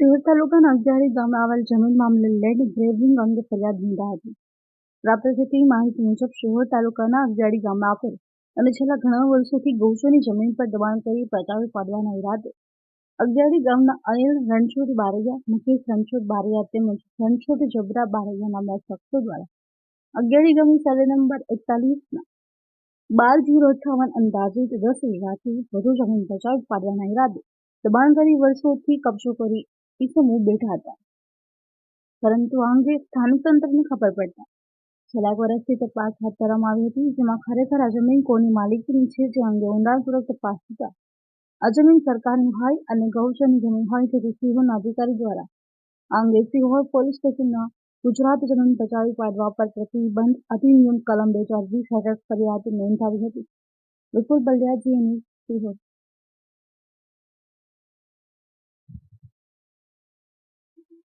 સિહોર તાલુકાના અગિયારી ગામે આવેલ જમીન મામલે લેન્ડ ગ્રેવિંગ અંગે ફરિયાદ નોંધાઈ હતી. પ્રાપ્ત થતી માહિતી મુજબ શિહોર તાલુકાના અગિયારી ગામે આવેલ અને છેલ્લા ઘણા વર્ષોથી ગૌચરની જમીન પર દબાણ કરી પચાવી પાડવાના ઈરાદે. અગિયારી ગામના અનિલ રણછોડ બારૈયા, મુકેશ રણછોડ બારૈયા તેમજ રણછોડ જબરા બારૈયા નામના શખ્સો દ્વારા અગિયારી ગામની સર્વે નંબર એકતાલીસના બાર જીરો અઠાવન અંદાજિત દસ વીઘાથી વધુ જમીન પચાવી પાડવાના ઈરાદે. દબાણ કરી વર્ષોથી કબજો કરી ઈસમો બેઠા હતા. પરંતુ આ અંગે સ્થાનિક તંત્રને ખબર પડતા. છેલ્લા વર્ષથી તપાસ હાથ ધરવામાં આવી હતી, જેમાં ખરેખર આ જમીન કોની માલિકીની છે, જે અંગે ઊંડાણપૂર્વક તપાસ થતા આ જમીન સરકારની હોય અને ગૌચરની જમીન હોય તેથી સિંહોના અધિકારી દ્વારા. આ અંગે સિંહોર પોલીસ સ્ટેશનના ગુજરાત જમીન બચાવી પાડવા પર પ્રતિબંધ અધિનિયમ કલમ બે હજાર વીસ હેઠળ ફરિયાદ નોંધાવી હતી. વિપુલ બલિયા જી સિંહોર